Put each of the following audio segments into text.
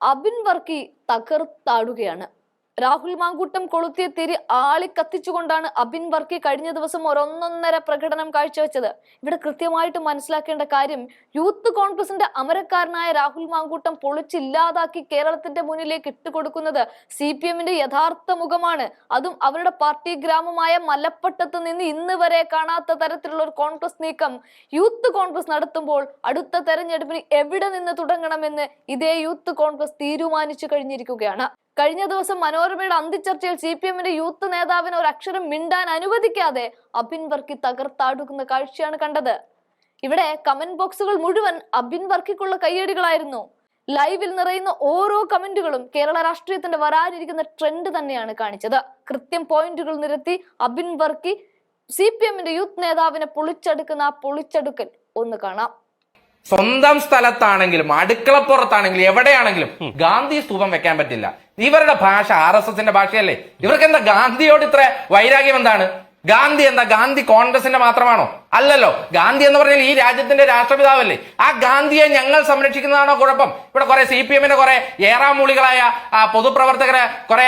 അബിൻ വർക്കി തകർത്താടുകയാണ്. രാഹുൽ മാങ്കൂട്ടം കൊളുത്തിയ തിരി ആളി കത്തിച്ചുകൊണ്ടാണ് അബിൻ വർക്കി കഴിഞ്ഞ ദിവസം ഒരൊന്നൊന്നര പ്രകടനം കാഴ്ചവെച്ചത്. ഇവിടെ കൃത്യമായിട്ട് മനസ്സിലാക്കേണ്ട കാര്യം യൂത്ത് കോൺഗ്രസിന്റെ അമരക്കാരനായ രാഹുൽ മാങ്കൂട്ടം പൊളിച്ചില്ലാതാക്കി കേരളത്തിന്റെ മുന്നിലേക്ക് ഇട്ടുകൊടുക്കുന്നത് സി പി എമ്മിന്റെ യഥാർത്ഥ മുഖമാണ്. അതും അവരുടെ പാർട്ടി ഗ്രാമമായ മലപ്പട്ടത്ത് നിന്ന് ഇന്ന് വരെ കാണാത്ത തരത്തിലുള്ള ഒരു കോൺഗ്രസ് നീക്കം യൂത്ത് കോൺഗ്രസ് നടത്തുമ്പോൾ അടുത്ത തെരഞ്ഞെടുപ്പിന് എവിടെ നിന്ന് തുടങ്ങണമെന്ന് ഇതേ യൂത്ത് കോൺഗ്രസ് തീരുമാനിച്ചു കഴിഞ്ഞിരിക്കുകയാണ്. കഴിഞ്ഞ ദിവസം മനോരമയുടെ അന്തിച്ചർച്ചയിൽ സി പി എമ്മിന്റെ യൂത്ത് നേതാവിന് ഒരു അക്ഷരം മിണ്ടാൻ അനുവദിക്കാതെ അബിൻ വർക്കി തകർത്താടുക്കുന്ന കാഴ്ചയാണ് കണ്ടത്. ഇവിടെ കമന്റ് ബോക്സുകൾ മുഴുവൻ അബിൻ വർക്കിക്കുള്ള കയ്യടികളായിരുന്നു. ലൈവിൽ നിറയുന്ന ഓരോ കമന്റുകളും കേരള രാഷ്ട്രീയത്തിന്റെ വരാനിരിക്കുന്ന ട്രെൻഡ് തന്നെയാണ് കാണിച്ചത്. കൃത്യം പോയിന്റുകൾ നിരത്തി അബിൻ വർക്കി സി പി എമ്മിന്റെ യൂത്ത് നേതാവിനെ പൊളിച്ചെടുക്കുന്ന ആ പൊളിച്ചെടുക്കൽ ഒന്ന് കാണാം. സ്വന്തം സ്ഥലത്താണെങ്കിലും അടുക്കളപ്പുറത്താണെങ്കിലും എവിടെയാണെങ്കിലും ഗാന്ധി സ്തൂപം വെക്കാൻ പറ്റില്ല. ഇവരുടെ ഭാഷ ആർ എസ് എസിന്റെ ഭാഷയല്ലേ? ഇവർക്ക് എന്താ ഗാന്ധിയോട് ഇത്ര വൈരാഗ്യം എന്താണ്? ഗാന്ധി എന്താ? ഗാന്ധി കോൺഗ്രസിന്റെ മാത്രമാണോ? അല്ലല്ലോ. ഗാന്ധി എന്ന് പറഞ്ഞാൽ ഈ രാജ്യത്തിന്റെ രാഷ്ട്രപിതാവല്ലേ. ആ ഗാന്ധിയെ ഞങ്ങൾ സംരക്ഷിക്കുന്നതാണോ കുഴപ്പം? ഇവിടെ കുറെ സി പി എമ്മിന്റെ കുറെ ഏറാമൂളികളായ ആ, പൊതുപ്രവർത്തകര് കുറെ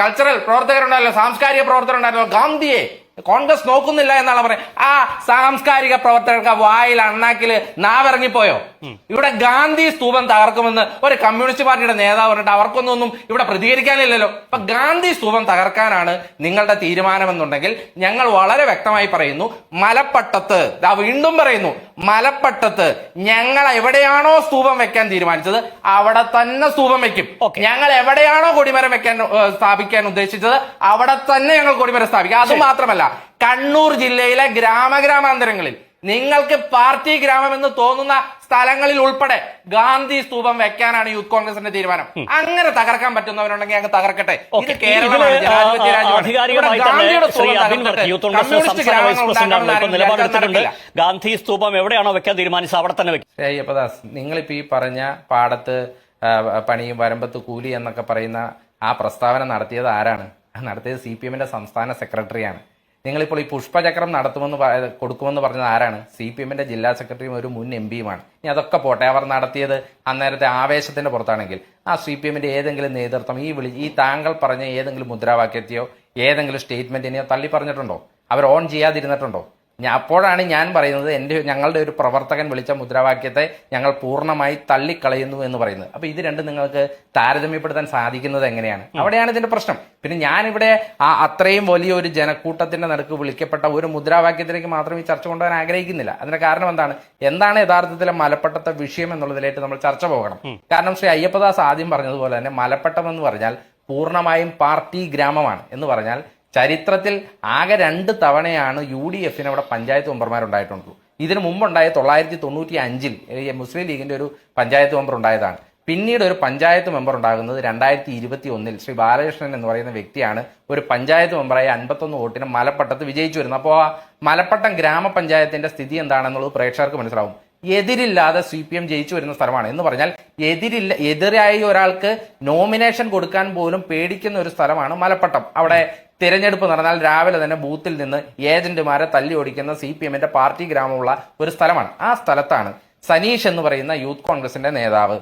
കൾച്ചറൽ പ്രവർത്തകരുണ്ടല്ലോ സാംസ്കാരിക പ്രവർത്തകരുണ്ടല്ലോ. ഗാന്ധിയെ കോൺഗ്രസ് നോക്കുന്നില്ല എന്നാണ് പറയുന്നത് ആ സാംസ്കാരിക പ്രവർത്തകർക്ക് വായിൽ അണ്ണാക്കിൽ നാവിറങ്ങിപ്പോയോ? ഇവിടെ ഗാന്ധി സ്തൂപം തകർക്കുമെന്ന് ഒരു കമ്മ്യൂണിസ്റ്റ് പാർട്ടിയുടെ നേതാവ് പറഞ്ഞിട്ട് അവർക്കൊന്നും ഇവിടെ പ്രതികരിക്കാനില്ലല്ലോ. അപ്പൊ ഗാന്ധി സ്തൂപം തകർക്കാനാണ് നിങ്ങളുടെ തീരുമാനമെന്നുണ്ടെങ്കിൽ ഞങ്ങൾ വളരെ വ്യക്തമായി പറയുന്നു മലപ്പട്ടത്ത് ദാ വീണ്ടും പറയുന്നു മലപ്പട്ടത്ത് ഞങ്ങൾ എവിടെയാണോ സ്തൂപം വെക്കാൻ തീരുമാനിച്ചത് അവിടെ തന്നെ സ്തൂപം വെക്കും. ഞങ്ങൾ എവിടെയാണോ കൊടിമരം വെക്കാൻ സ്ഥാപിക്കാൻ ഉദ്ദേശിച്ചത് അവിടെ തന്നെ ഞങ്ങൾ കൊടിമരം സ്ഥാപിക്കും. അത് മാത്രമല്ല കണ്ണൂർ ജില്ലയിലെ ഗ്രാമഗ്രാമാന്തരങ്ങളിൽ നിങ്ങൾക്ക് പാർട്ടി ഗ്രാമം എന്ന് തോന്നുന്ന സ്ഥലങ്ങളിൽ ഉൾപ്പെടെ ഗാന്ധി സ്തൂപം വെക്കാനാണ് യൂത്ത് കോൺഗ്രസിന്റെ തീരുമാനം. അങ്ങനെ തകർക്കാൻ പറ്റുന്നവരുണ്ടെങ്കിൽ അങ്ങ് തകർക്കട്ടെ. ഇത് കേരളമാണ്. ഗാന്ധി സ്തൂപം എവിടെയാണോ വെക്കാൻ തീരുമാനിച്ചത് അവിടെ തന്നെ വെക്കും അയ്യപ്പദാസ് നിങ്ങളിപ്പോ ഈ പറഞ്ഞ പാടത്ത് പണിയും വരമ്പത്ത് കൂലി എന്നൊക്കെ പറയുന്ന ആ പ്രസ്താവന നടത്തിയത് ആരാണ്? നടത്തിയത് സി പി എമ്മിന്റെ സംസ്ഥാന സെക്രട്ടറിയാണ്. നിങ്ങളിപ്പോൾ ഈ പുഷ്പചക്രം നടത്തുമെന്ന് കൊടുക്കുമെന്ന് പറഞ്ഞത് ആരാണ്? സി പി എമ്മിന്റെ ജില്ലാ സെക്രട്ടറിയും ഒരു മുൻ എം പിയുമാണ് ഇനി അതൊക്കെ പോട്ടെ. അവർ നടത്തിയത് അന്നേരത്തെ ആവേശത്തിന്റെ പുറത്താണെങ്കിൽ. ആ സി പി എമ്മിന്റെ ഏതെങ്കിലും നേതൃത്വം ഈ വിളി ഈ താങ്കൾ പറഞ്ഞ ഏതെങ്കിലും മുദ്രാവാക്യത്തെയോ ഏതെങ്കിലും സ്റ്റേറ്റ്മെന്റിനെയോ തള്ളി പറഞ്ഞിട്ടുണ്ടോ അവർ ഓൺ ചെയ്യാതിരുന്നിട്ടുണ്ടോ? അപ്പോഴാണ് ഞാൻ പറയുന്നത് എന്റെ ഞങ്ങളുടെ ഒരു പ്രവർത്തകൻ വിളിച്ച മുദ്രാവാക്യത്തെ ഞങ്ങൾ പൂർണമായി തള്ളിക്കളയുന്നു എന്ന് പറയുന്നത്. അപ്പൊ ഇത് രണ്ടും നിങ്ങൾക്ക് താരതമ്യപ്പെടുത്താൻ സാധിക്കുന്നത് എങ്ങനെയാണ്? അവിടെയാണ് ഇതിന്റെ പ്രശ്നം. പിന്നെ ഞാനിവിടെ ആ അത്രയും വലിയ ഒരു ജനക്കൂട്ടത്തിന്റെ നടുക്ക് വിളിക്കപ്പെട്ട ഒരു മുദ്രാവാക്യത്തിലേക്ക് മാത്രം ഈ ചർച്ച കൊണ്ടുപോകാൻ ആഗ്രഹിക്കുന്നില്ല. അതിന്റെ കാരണം എന്താണ്? എന്താണ് യഥാർത്ഥത്തിലെ മലപ്പെട്ടത്തെ വിഷയം എന്നുള്ളതിലേക്ക് നമ്മൾ ചർച്ച പോകണം. കാരണം ശ്രീ അയ്യപ്പദാസ് ആദ്യം പറഞ്ഞതുപോലെ തന്നെ മലപ്പട്ടം എന്ന് പറഞ്ഞാൽ പൂർണമായും പാർട്ടി ഗ്രാമമാണ് എന്ന് പറഞ്ഞാൽ ചരിത്രത്തിൽ ആകെ രണ്ട് തവണയാണ് യു ഡി എഫിന് അവിടെ പഞ്ചായത്ത് മെമ്പർമാരുണ്ടായിട്ടുള്ളൂ ഇതിനു മുമ്പുണ്ടായ തൊള്ളായിരത്തി തൊണ്ണൂറ്റി അഞ്ചിൽ മുസ്ലിം ലീഗിന്റെ ഒരു പഞ്ചായത്ത് മെമ്പർ ഉണ്ടായതാണ്. പിന്നീട് ഒരു പഞ്ചായത്ത് മെമ്പർ ഉണ്ടാകുന്നത് രണ്ടായിരത്തി ഇരുപത്തി ഒന്നിൽ ശ്രീ ബാലകൃഷ്ണൻ എന്ന് പറയുന്ന വ്യക്തിയാണ്. ഒരു പഞ്ചായത്ത് മെമ്പറായി അൻപത്തൊന്ന് വോട്ടിന് മലപ്പട്ടത്ത് വിജയിച്ചു വരുന്നത് അപ്പോൾ ആ മലപ്പട്ടം ഗ്രാമപഞ്ചായത്തിന്റെ സ്ഥിതി എന്താണെന്നുള്ളത് പ്രേക്ഷകർക്ക് മനസ്സിലാവും. എതിരില്ലാതെ സി പി എം ജയിച്ചു വരുന്ന സ്ഥലമാണ്. എന്ന് പറഞ്ഞാൽ എതിരില്ല എതിരായി ഒരാൾക്ക് നോമിനേഷൻ കൊടുക്കാൻ പോലും പേടിക്കുന്ന ഒരു സ്ഥലമാണ് മലപ്പട്ടം. അവിടെ തിരഞ്ഞെടുപ്പ് നടന്നാൽ രാവിലെ തന്നെ ബൂത്തിൽ നിന്ന് ഏജന്റുമാരെ തല്ലി ഓടിക്കുന്ന സി പി എമ്മിന്റെ പാർട്ടി ഗ്രാമമുള്ള ഒരു സ്ഥലമാണ്. ആ സ്ഥലത്താണ് സനീഷ് എന്ന് പറയുന്ന യൂത്ത് കോൺഗ്രസിന്റെ നേതാവ്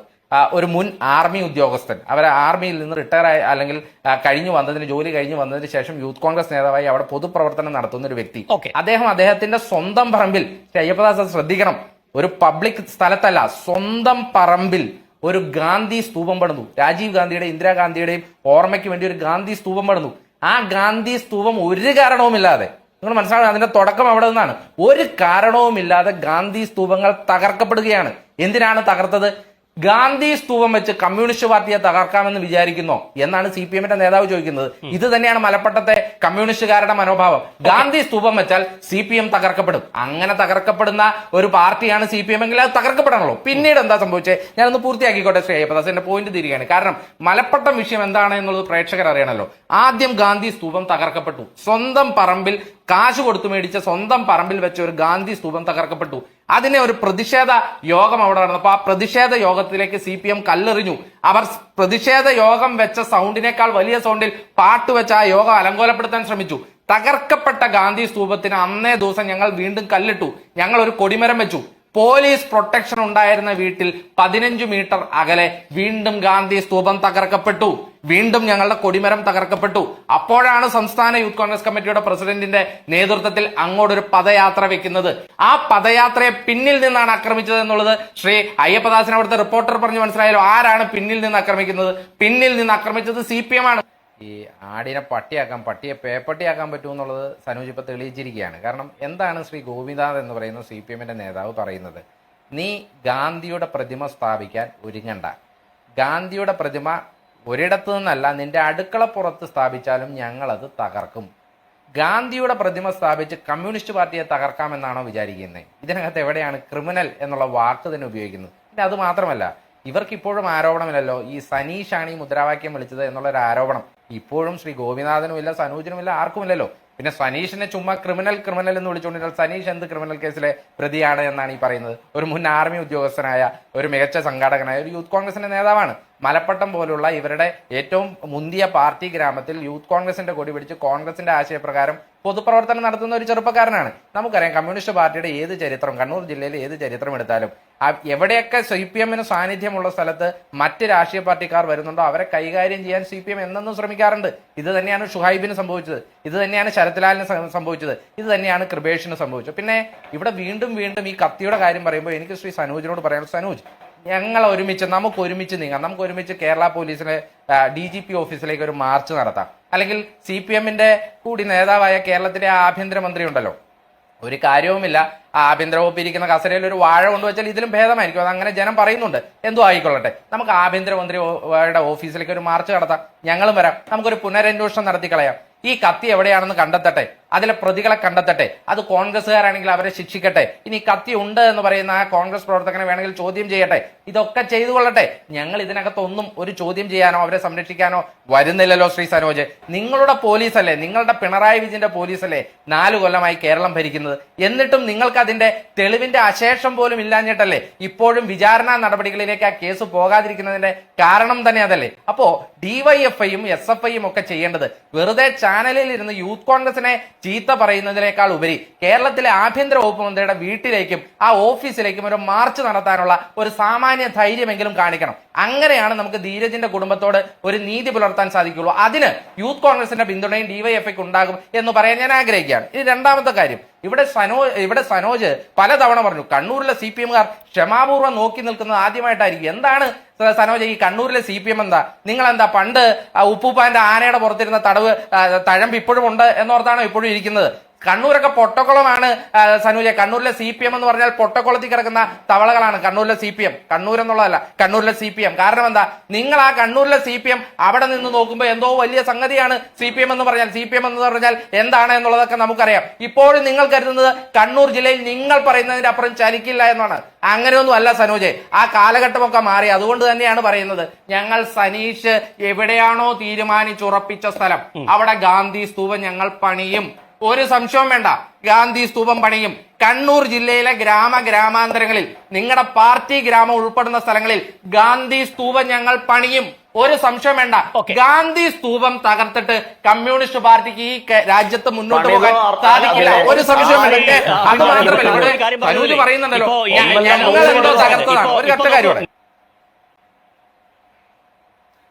ഒരു മുൻ ആർമി ഉദ്യോഗസ്ഥൻ. അവർ ആർമിയിൽ നിന്ന് റിട്ടയർ ആയി അല്ലെങ്കിൽ കഴിഞ്ഞു വന്നതിന് ജോലി കഴിഞ്ഞു വന്നതിന് ശേഷം യൂത്ത് കോൺഗ്രസ് നേതാവായി അവിടെ പൊതുപ്രവർത്തനം നടത്തുന്ന ഒരു വ്യക്തി. അദ്ദേഹം അദ്ദേഹത്തിന്റെ സ്വന്തം പറമ്പിൽ അയ്യപ്പദാസ് ശ്രദ്ധിക്കണം ഒരു പബ്ലിക് സ്ഥലത്തല്ല സ്വന്തം പറമ്പിൽ ഒരു ഗാന്ധി സ്തൂപം പണിതു. രാജീവ് ഗാന്ധിയുടെയും ഇന്ദിരാഗാന്ധിയുടെയും ഓർമ്മയ്ക്ക് വേണ്ടി ഒരു ഗാന്ധി സ്തൂപം പണിതു. ആ ഗാന്ധി സ്തൂപം ഒരു കാരണവുമില്ലാതെ. നിങ്ങൾ മനസ്സിലാക്കണം അതിന്റെ തുടക്കം അവിടെ നിന്നാണ്. ഒരു കാരണവുമില്ലാതെ ഗാന്ധി സ്തൂപങ്ങൾ തകർക്കപ്പെടുകയാണ്. എന്തിനാണ് തകർത്തത്? ഗാന്ധി സ്തൂപം വെച്ച് കമ്മ്യൂണിസ്റ്റ് പാർട്ടിയെ തകർക്കാമെന്ന് വിചാരിക്കുന്നോ എന്നാണ് സി പി എമ്മിന്റെ നേതാവ് ചോദിക്കുന്നത്. ഇത് തന്നെയാണ് മലപ്പട്ടത്തെ കമ്മ്യൂണിസ്റ്റുകാരുടെ മനോഭാവം. ഗാന്ധി സ്തൂപം വെച്ചാൽ സി പി എം തകർക്കപ്പെടും. അങ്ങനെ തകർക്കപ്പെടുന്ന ഒരു പാർട്ടിയാണ് സി പി എം എങ്കിൽ അത് തകർക്കപ്പെടണല്ലോ പിന്നീട് എന്താ സംഭവിച്ചത് ഞാനൊന്ന് പൂർത്തിയാക്കിക്കോട്ടെ ശ്രീ അയ്യപ്പദാസ് എന്റെ പോയിന്റ് തിരികെയാണ്. കാരണം മലപ്പട്ടം വിഷയം എന്താണ് എന്നുള്ളത് പ്രേക്ഷകർ അറിയണമല്ലോ ആദ്യം ഗാന്ധി സ്തൂപം തകർക്കപ്പെട്ടു. സ്വന്തം പറമ്പിൽ കാശ് കൊടുത്തു മേടിച്ച സ്വന്തം പറമ്പിൽ വെച്ച ഒരു ഗാന്ധി സ്തൂപം തകർക്കപ്പെട്ടു. അതിനെ ഒരു പ്രതിഷേധ യോഗം അവിടെ നടന്നപ്പോൾ ആ പ്രതിഷേധ യോഗത്തിലേക്ക് സി പി എം കല്ലെറിഞ്ഞു. അവർ പ്രതിഷേധ യോഗം വെച്ച സൗണ്ടിനേക്കാൾ വലിയ സൗണ്ടിൽ പാട്ട് വെച്ച ആ യോഗം അലങ്കോലപ്പെടുത്താൻ ശ്രമിച്ചു. തകർക്കപ്പെട്ട ഗാന്ധി സ്തൂപത്തിന് അന്നേ ദിവസം ഞങ്ങൾ വീണ്ടും കല്ലിട്ടു. ഞങ്ങൾ ഒരു കൊടിമരം വെച്ചു. പോലീസ് പ്രൊട്ടക്ഷൻ ഉണ്ടായിരുന്ന വീട്ടിൽ പതിനഞ്ച് മീറ്റർ അകലെ വീണ്ടും ഗാന്ധി സ്തൂപം തകർക്കപ്പെട്ടു. വീണ്ടും ഞങ്ങളുടെ കൊടിമരം തകർക്കപ്പെട്ടു. അപ്പോഴാണ് സംസ്ഥാന യൂത്ത് കോൺഗ്രസ് കമ്മിറ്റിയുടെ പ്രസിഡന്റിന്റെ നേതൃത്വത്തിൽ അങ്ങോട്ടൊരു പദയാത്ര വെക്കുന്നത്. ആ പദയാത്രയെ പിന്നിൽ നിന്നാണ് ആക്രമിച്ചത് എന്നുള്ളത് ശ്രീ അയ്യപ്പദാസിന് അവിടുത്തെ റിപ്പോർട്ടർ പറഞ്ഞു മനസ്സിലായാലോ ആരാണ് പിന്നിൽ നിന്ന് ആക്രമിക്കുന്നത്. പിന്നിൽ നിന്ന് ആക്രമിച്ചത് സി ആണ്. ഈ ആടിനെ പട്ടിയാക്കാൻ പട്ടിയെ പേപ്പട്ടിയാക്കാൻ പറ്റുമെന്നുള്ളത് സനൂജ് ഇപ്പോൾ തെളിയിച്ചിരിക്കുകയാണ്. കാരണം എന്താണ് ശ്രീ ഗോപിനാഥ് എന്ന് പറയുന്ന സി പി എമ്മിന്റെ നേതാവ് പറയുന്നത്? നീ ഗാന്ധിയുടെ പ്രതിമ സ്ഥാപിക്കാൻ ഒരുങ്ങണ്ട. ഗാന്ധിയുടെ പ്രതിമ ഒരിടത്തു നിന്നല്ല നിന്റെ അടുക്കളപ്പുറത്ത് സ്ഥാപിച്ചാലും ഞങ്ങളത് തകർക്കും. ഗാന്ധിയുടെ പ്രതിമ സ്ഥാപിച്ച് കമ്മ്യൂണിസ്റ്റ് പാർട്ടിയെ തകർക്കാമെന്നാണോ വിചാരിക്കുന്നത് ഇതിനകത്ത് എവിടെയാണ് ക്രിമിനൽ എന്നുള്ള വാക്ക് തന്നെ ഉപയോഗിക്കുന്നത്? പിന്നെ അത് മാത്രമല്ല ഇവർക്കിപ്പോഴും ആരോപണമില്ലല്ലോ ഈ സനീഷാണ് ഈ മുദ്രാവാക്യം വിളിച്ചത് എന്നുള്ള ഒരു ആരോപണം ഇപ്പോഴും ശ്രീ ഗോപിനാഥനും ഇല്ല സനൂജിനും ഇല്ല ആർക്കുമില്ലല്ലോ പിന്നെ സനീഷിനെ ചുമ്മാ ക്രിമിനൽ ക്രിമിനൽ എന്ന് വിളിച്ചുകൊണ്ടിരുന്നാൽ സനീഷ് എന്ത് ക്രിമിനൽ കേസിലെ പ്രതിയാണ് എന്നാണ് ഈ പറയുന്നത്. ഒരു മുൻ ആർമി ഉദ്യോഗസ്ഥനായ ഒരു മികച്ച സംഘാടകനായ ഒരു യൂത്ത് കോൺഗ്രസിന്റെ നേതാവാണ്. മലപ്പട്ടം പോലുള്ള ഇവരുടെ ഏറ്റവും മുന്തിയ പാർട്ടി ഗ്രാമത്തിൽ യൂത്ത് കോൺഗ്രസിന്റെ കൊടി പിടിച്ച് കോൺഗ്രസിന്റെ ആശയപ്രകാരം പൊതുപ്രവർത്തനം നടത്തുന്ന ഒരു ചെറുപ്പക്കാരനാണ്. നമുക്കറിയാം കമ്മ്യൂണിസ്റ്റ് പാർട്ടിയുടെ ഏത് ചരിത്രം കണ്ണൂർ ജില്ലയിൽ ഏത് ചരിത്രം എടുത്താലും എവിടെയൊക്കെ സി പി എമ്മിന് സാന്നിധ്യമുള്ള സ്ഥലത്ത് മറ്റ് രാഷ്ട്രീയ പാർട്ടിക്കാർ വരുന്നുണ്ടോ അവരെ കൈകാര്യം ചെയ്യാൻ സി പി എം എന്നെന്നും ശ്രമിക്കാറുണ്ട്. ഇത് തന്നെയാണ് ഷുഹൈബിന് സംഭവിച്ചത്. ഇത് തന്നെയാണ് ശരത്ലാലിന് സംഭവിച്ചത്. ഇത് തന്നെയാണ് കൃപേഷിന് സംഭവിച്ചത്. പിന്നെ ഇവിടെ വീണ്ടും വീണ്ടും ഈ കത്തിയുടെ കാര്യം പറയുമ്പോൾ എനിക്ക് ശ്രീ സനൂജിനോട് പറയാനുള്ളത് സനൂജ് ഞങ്ങൾ ഒരുമിച്ച് നമുക്ക് ഒരുമിച്ച് നീങ്ങാം. നമുക്ക് ഒരുമിച്ച് കേരള പോലീസിലെ ഡി ജി പി ഓഫീസിലേക്ക് ഒരു മാർച്ച് നടത്താം. അല്ലെങ്കിൽ സി പി എമ്മിന്റെ കൂടി നേതാവായ കേരളത്തിലെ ആഭ്യന്തരമന്ത്രി ഉണ്ടല്ലോ. ഒരു കാര്യവുമില്ല. ആഭ്യന്തര വകുപ്പ് ഇരിക്കുന്ന കസരയിൽ ഒരു വാഴ കൊണ്ടുവച്ചാൽ ഇതിലും ഭേദമായിരിക്കും. അത് അങ്ങനെ ജനം പറയുന്നുണ്ട്. എന്തോ ആയിക്കൊള്ളട്ടെ. നമുക്ക് ആഭ്യന്തരമന്ത്രിയുടെ ഓഫീസിലേക്ക് ഒരു മാർച്ച് നടത്താം. ഞങ്ങളും വരാം. നമുക്കൊരു പുനരന്വേഷണം നടത്തി കളയാം ഈ കത്തി എവിടെയാണെന്ന് കണ്ടെത്തട്ടെ. അതിലെ പ്രതികളെ കണ്ടെത്തട്ടെ. അത് കോൺഗ്രസ്സുകാരാണെങ്കിൽ അവരെ ശിക്ഷിക്കട്ടെ. ഇനി കത്തി ഉണ്ട് എന്ന് പറയുന്ന ആ കോൺഗ്രസ് പ്രവർത്തകനെ വേണമെങ്കിൽ ചോദ്യം ചെയ്യട്ടെ. ഇതൊക്കെ ചെയ്തു കൊള്ളട്ടെ. ഞങ്ങൾ ഇതിനകത്തൊന്നും ഒരു ചോദ്യം ചെയ്യാനോ അവരെ സംരക്ഷിക്കാനോ വരുന്നില്ലല്ലോ ശ്രീ സനോജ് നിങ്ങളുടെ പോലീസ് അല്ലേ നിങ്ങളുടെ പിണറായി വിജയന്റെ പോലീസ് അല്ലേ നാല് കൊല്ലമായി കേരളം ഭരിക്കുന്നത്? എന്നിട്ടും നിങ്ങൾക്ക് അതിന്റെ തെളിവിന്റെ അശേഷം പോലും ഇല്ലാഞ്ഞിട്ടല്ലേ ഇപ്പോഴും വിചാരണ നടപടികളിലേക്ക് ആ കേസ് പോകാതിരിക്കുന്നതിന്റെ കാരണം തന്നെ അതല്ലേ? അപ്പോ ഡിവൈഎഫ്ഐയും എസ് എഫ് ഐയും ഒക്കെ ചെയ്യേണ്ടത് വെറുതെ ചാനലിൽ ഇരുന്ന് യൂത്ത് കോൺഗ്രസിനെ ചീത്ത പറയുന്നതിനേക്കാൾ ഉപരി കേരളത്തിലെ ആഭ്യന്തര വകുപ്പ് മന്ത്രിയുടെ വീട്ടിലേക്കും ആ ഓഫീസിലേക്കും ഒരു മാർച്ച് നടത്താനുള്ള ഒരു സാമാന്യ ധൈര്യമെങ്കിലും കാണിക്കണം. അങ്ങനെയാണ് നമുക്ക് ധീരജിന്റെ കുടുംബത്തോട് ഒരു നീതി പുലർത്താൻ സാധിക്കുള്ളൂ. അതിന് യൂത്ത് കോൺഗ്രസിന്റെ പിന്തുണയും ഡിവൈഎഫ്ഐക്ക് ഉണ്ടാകും എന്ന് പറയാൻ ഞാൻ ആഗ്രഹിക്കുകയാണ്. ഇനി രണ്ടാമത്തെ കാര്യം. ഇവിടെ സനോ ഇവിടെ സനോജ് പലതവണ പറഞ്ഞു കണ്ണൂരിലെ സി പി എംകാർ ക്ഷമാപൂർവം നോക്കി നിൽക്കുന്നത് ആദ്യമായിട്ടായിരിക്കും. എന്താണ് സനോജ് ഈ കണ്ണൂരിലെ സി പി എം എന്താ? നിങ്ങൾ എന്താ പണ്ട് ഉപ്പൂപ്പാന്റെ ആനയുടെ പുറത്തിരുന്ന തടവ് തഴമ്പ് ഇപ്പോഴും ഉണ്ട് എന്നോർത്താണോ ഇപ്പോഴും ഇരിക്കുന്നത്. കണ്ണൂരൊക്കെ പൊട്ടക്കുളമാണ് സനൂജ. കണ്ണൂരിലെ സി പി എം എന്ന് പറഞ്ഞാൽ പൊട്ടക്കുളത്തിൽ കിടക്കുന്ന തവളകളാണ്. കണ്ണൂരിലെ സി പി എം കണ്ണൂർ എന്നുള്ളതല്ല കണ്ണൂരിലെ സി പി എം കാരണം എന്താ? നിങ്ങൾ ആ കണ്ണൂരിലെ സി പി എം അവിടെ നിന്ന് നോക്കുമ്പോൾ എന്തോ വലിയ സംഗതിയാണ് സി പി എം എന്ന് പറഞ്ഞാൽ. സി പി എം എന്ന് പറഞ്ഞാൽ എന്താണ് എന്നുള്ളതൊക്കെ നമുക്കറിയാം. ഇപ്പോഴും നിങ്ങൾ കരുതുന്നത് കണ്ണൂർ ജില്ലയിൽ നിങ്ങൾ പറയുന്നതിന്റെ അപ്പുറം ചലിക്കില്ല എന്നാണ്. അങ്ങനെയൊന്നും അല്ല സനോജെ. ആ കാലഘട്ടമൊക്കെ മാറി. അതുകൊണ്ട് തന്നെയാണ് പറയുന്നത്. ഞങ്ങൾ സനീഷ് എവിടെയാണോ തീരുമാനിച്ചുറപ്പിച്ച സ്ഥലം. അവിടെ ഗാന്ധി സ്തൂപം ഞങ്ങൾ പണിയും. ഒരു സംശയവും വേണ്ട. ഗാന്ധി സ്തൂപം പണിയും. കണ്ണൂർ ജില്ലയിലെ ഗ്രാമ ഗ്രാമാന്തരങ്ങളിൽ നിങ്ങളുടെ പാർട്ടി ഗ്രാമം ഉൾപ്പെടുന്ന സ്ഥലങ്ങളിൽ ഗാന്ധി സ്തൂപം ഞങ്ങൾ പണിയും. ഒരു സംശയം വേണ്ട. ഗാന്ധി സ്തൂപം തകർത്തിട്ട് കമ്മ്യൂണിസ്റ്റ് പാർട്ടിക്ക് ഈ രാജ്യത്ത് മുന്നോട്ട് പോകാൻ സാധിക്കില്ല. ഒരു സംശയം വേണ്ട. അത്. മാത്രമല്ല ഇവിടെ പറഞ്ഞില്ലേ? പറയുന്നുണ്ടല്ലോ. ഞങ്ങൾ എന്തോ തകർത്തതാണ്. ഒരു കട്ട കാര്യമാണ്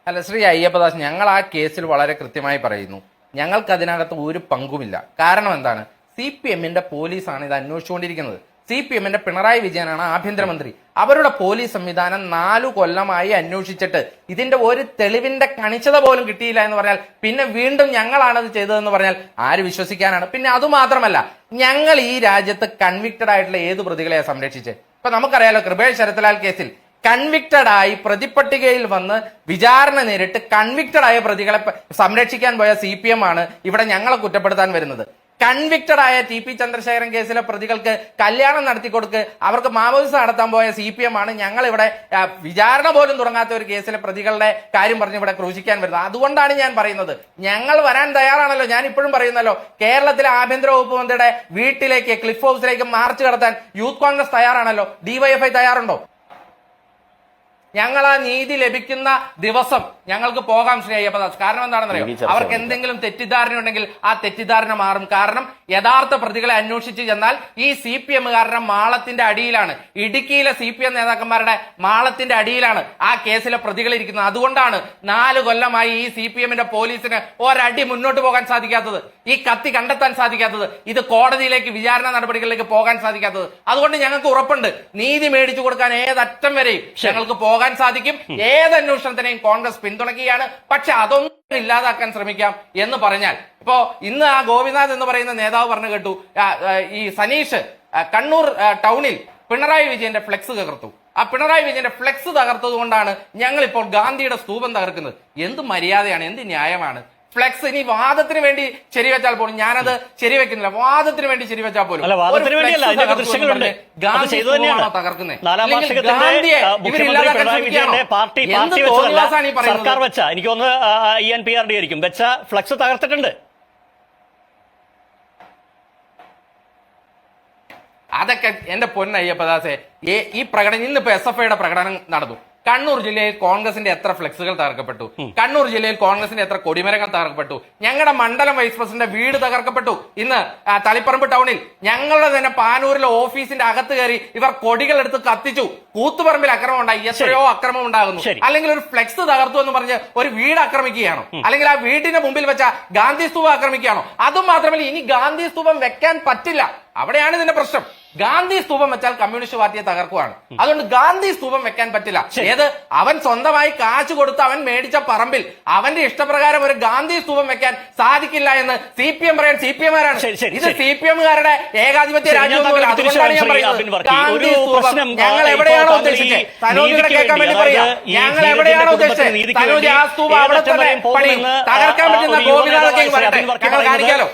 അല്ല ശ്രീ അയ്യപ്പദാസ് ഞങ്ങൾ ആ കേസിൽ വളരെ കൃത്യമായി പറയുന്നു. ഞങ്ങൾക്ക് അതിനകത്ത് ഒരു പങ്കുമില്ല. കാരണം എന്താണ്? സി പി എമ്മിന്റെ പോലീസാണ് ഇത് അന്വേഷിച്ചുകൊണ്ടിരിക്കുന്നത്. സി പി എമ്മിന്റെ പിണറായി വിജയനാണ് ആഭ്യന്തരമന്ത്രി. അവരുടെ പോലീസ് സംവിധാനം നാലു കൊല്ലമായി അന്വേഷിച്ചിട്ട് ഇതിന്റെ ഒരു തെളിവിന്റെ കണിച്ചത പോലും കിട്ടിയില്ല എന്ന് പറഞ്ഞാൽ പിന്നെ വീണ്ടും ഞങ്ങളാണത് ചെയ്തതെന്ന് പറഞ്ഞാൽ ആര് വിശ്വസിക്കാനാണ്? പിന്നെ അതുമാത്രമല്ല ഞങ്ങൾ ഈ രാജ്യത്ത് കൺവിക്റ്റഡ് ആയിട്ടുള്ള ഏത് പ്രതികളെയാണ് സംരക്ഷിച്ചത് ഇപ്പൊ നമുക്കറിയാലോ കൃപേഷ് ശരത്ലാൽ കേസിൽ കൺവിക്റ്റഡ് ആയി പ്രതിപ്പട്ടികയിൽ വന്ന് വിചാരണ നേരിട്ട് കൺവിക്റ്റഡ് ആയ പ്രതികളെ സംരക്ഷിക്കാൻ പോയ സി പി എം ആണ് ഇവിടെ ഞങ്ങളെ കുറ്റപ്പെടുത്താൻ വരുന്നത്. കൺവിക്റ്റഡ് ആയ ടി പി ചന്ദ്രശേഖരൻ കേസിലെ പ്രതികൾക്ക് കല്യാണം നടത്തി കൊടുക്ക് അവർക്ക് മാവോയിസം നടത്താൻ പോയ സി പി എം ആണ് ഞങ്ങൾ ഇവിടെ വിചാരണ പോലും തുടങ്ങാത്ത ഒരു കേസിലെ പ്രതികളുടെ കാര്യം പറഞ്ഞ് ഇവിടെ ക്രൂശിക്കാൻ വരുന്നത്. അതുകൊണ്ടാണ് ഞാൻ പറയുന്നത്. ഞങ്ങൾ വരാൻ തയ്യാറാണല്ലോ ഞാൻ ഇപ്പോഴും പറയുന്നല്ലോ. കേരളത്തിലെ ആഭ്യന്തര വകുപ്പ് മന്ത്രിയുടെ വീട്ടിലേക്ക് ക്ലിഫ് ഹൗസിലേക്ക് മാർച്ച് കടത്താൻ യൂത്ത് കോൺഗ്രസ് തയ്യാറാണല്ലോ. ഡിവൈഎഫ്ഐ തയ്യാറുണ്ടോ? ഞങ്ങൾ ആ നീതി ലഭിക്കുന്ന ദിവസം ഞങ്ങൾക്ക് പോകാം ശ്രീ അയ്യപ്പദാസ് കാരണം എന്താണെന്നറിയോ? നീതി അവർക്ക് എന്തെങ്കിലും തെറ്റിദ്ധാരണ ഉണ്ടെങ്കിൽ ആ തെറ്റിദ്ധാരണ മാറും. കാരണം യഥാർത്ഥ പ്രതികളെ അന്വേഷിച്ച് ചെന്നാൽ ഈ സി പി എമ്മുകാരുടെ മാളത്തിന്റെ അടിയിലാണ്. ഇടുക്കിയിലെ സി പി എം നേതാക്കന്മാരുടെ മാളത്തിന്റെ അടിയിലാണ് ആ കേസിലെ പ്രതികൾ ഇരിക്കുന്നത്. അതുകൊണ്ടാണ് നാല് കൊല്ലമായി ഈ സി പി എമ്മിന്റെ പോലീസിന് ഒരടി മുന്നോട്ട് പോകാൻ സാധിക്കാത്തത്. ഈ കത്തി കണ്ടെത്താൻ സാധിക്കാത്തത്. ഇത് കോടതിയിലേക്ക് വിചാരണ നടപടികളിലേക്ക് പോകാൻ സാധിക്കാത്തത്. അതുകൊണ്ട് ഞങ്ങൾക്ക് ഉറപ്പുണ്ട്. നീതി മേടിച്ചു കൊടുക്കാൻ ഏതറ്റം വരെയും ഞങ്ങൾക്ക് പോകാൻ സാധിക്കും. ഏത് അന്വേഷണത്തിനെയും കോൺഗ്രസ് പിന്തുണയ്ക്കുകയാണ്. പക്ഷെ അതൊന്നും ഇല്ലാതാക്കാൻ ശ്രമിക്കാം എന്ന് പറഞ്ഞാൽ. ഇപ്പോ ഇന്ന് ആ ഗോപിനാഥ് എന്ന് പറയുന്ന നേതാവ് പറഞ്ഞു കേട്ടു. ഈ സനീഷ് കണ്ണൂർ ടൗണിൽ പിണറായി വിജയന്റെ ഫ്ലെക്സ് തകർത്തു. ആ പിണറായി വിജയന്റെ ഫ്ലെക്സ് തകർത്തത് കൊണ്ടാണ് ഞങ്ങൾ ഇപ്പോൾ ഗാന്ധിയുടെ സ്തൂപം തകർക്കുന്നത്. എന്ത് മര്യാദയാണ് എന്ത് ന്യായമാണ്. ഫ്ലെക്സ് ഇനി വാദത്തിന് വേണ്ടി ശരിവെച്ചാൽ പോലും ഞാനത് ശരിവെക്കുന്നില്ല വാദത്തിന് വേണ്ടി ശരിവെച്ചാൽ പോലും തകർക്കുന്നത് സർക്കാർ വെച്ച എനിക്ക് ഒന്ന് E N P R D ആയിരിക്കും. വെച്ച ഫ്ലക്സ് തകർത്തിട്ടുണ്ട്. അതൊക്കെ എന്റെ പൊന്നയ്യപ്പദാസെ ഈ പ്രകടനം ഇന്നിപ്പോ എസ് എഫ് ഐയുടെ പ്രകടനം നടന്നു. കണ്ണൂർ ജില്ലയിൽ കോൺഗ്രസിന്റെ എത്ര ഫ്ലെക്സുകൾ തകർക്കപ്പെട്ടു? കണ്ണൂർ ജില്ലയിൽ കോൺഗ്രസിന്റെ എത്ര കൊടിമരങ്ങൾ തകർക്കപ്പെട്ടു? ഞങ്ങളുടെ മണ്ഡലം വൈസ് പ്രസിഡന്റ് വീട് തകർക്കപ്പെട്ടു. ഇന്ന് തളിപ്പറമ്പ് ടൗണിൽ ഞങ്ങളുടെ തന്നെ പാനൂരിലെ ഓഫീസിന്റെ അകത്ത് കയറി ഇവർ കൊടികൾ എടുത്ത് കത്തിച്ചു. കൂത്തുപറമ്പിൽ അക്രമം ഉണ്ടായി. എത്രയോ അക്രമം ഉണ്ടാകുന്നു. അല്ലെങ്കിൽ ഒരു ഫ്ലെക്സ് തകർത്തു എന്ന് പറഞ്ഞ് ഒരു വീട് ആക്രമിക്കുകയാണോ? അല്ലെങ്കിൽ ആ വീടിന്റെ മുമ്പിൽ വെച്ച ഗാന്ധി സ്തൂപം ആക്രമിക്കുകയാണോ? അതും മാത്രമല്ല ഇനി ഗാന്ധി സ്തൂപം വെക്കാൻ പറ്റില്ല. അവിടെയാണ് ഇതിന്റെ പ്രശ്നം. ഗാന്ധി സ്തൂപം വെച്ചാൽ കമ്മ്യൂണിസ്റ്റ് പാർട്ടിയെ തകർക്കുവാണ്. അതുകൊണ്ട് ഗാന്ധി സ്തൂപം വെക്കാൻ പറ്റില്ല. ഏത്? അവൻ സ്വന്തമായി കാശ് കൊടുത്ത് അവൻ മേടിച്ച പറമ്പിൽ അവന്റെ ഇഷ്ടപ്രകാരം ഒരു ഗാന്ധി സ്തൂപം വെക്കാൻ സാധിക്കില്ല എന്ന് സി പി എം പറയാൻ സി പി ശരി, ഇത്. സി പി എംകാരുടെ ഏകാധിപത്യ രാജ്യമൊന്നുമല്ല അതുകൊണ്ടാണ് ഞാൻ പറയുന്നത്. ഗാന്ധി സ്തൂപം. ഞങ്ങൾ എവിടെയാണോ ഉദ്ദേശിച്ചത്? നീതിക്ക് കേൾക്കാൻ വേണ്ടി പറയാ. ഞങ്ങൾ എവിടെയാണോ ഉദ്ദേശിച്ചത്? നീതിക്ക് ആ സ്തൂപം അവിടെ തന്നെ തകർക്കാൻ പറ്റുന്ന ഗോപിനാഥ് ഞങ്ങൾ കാണിക്കാലോ?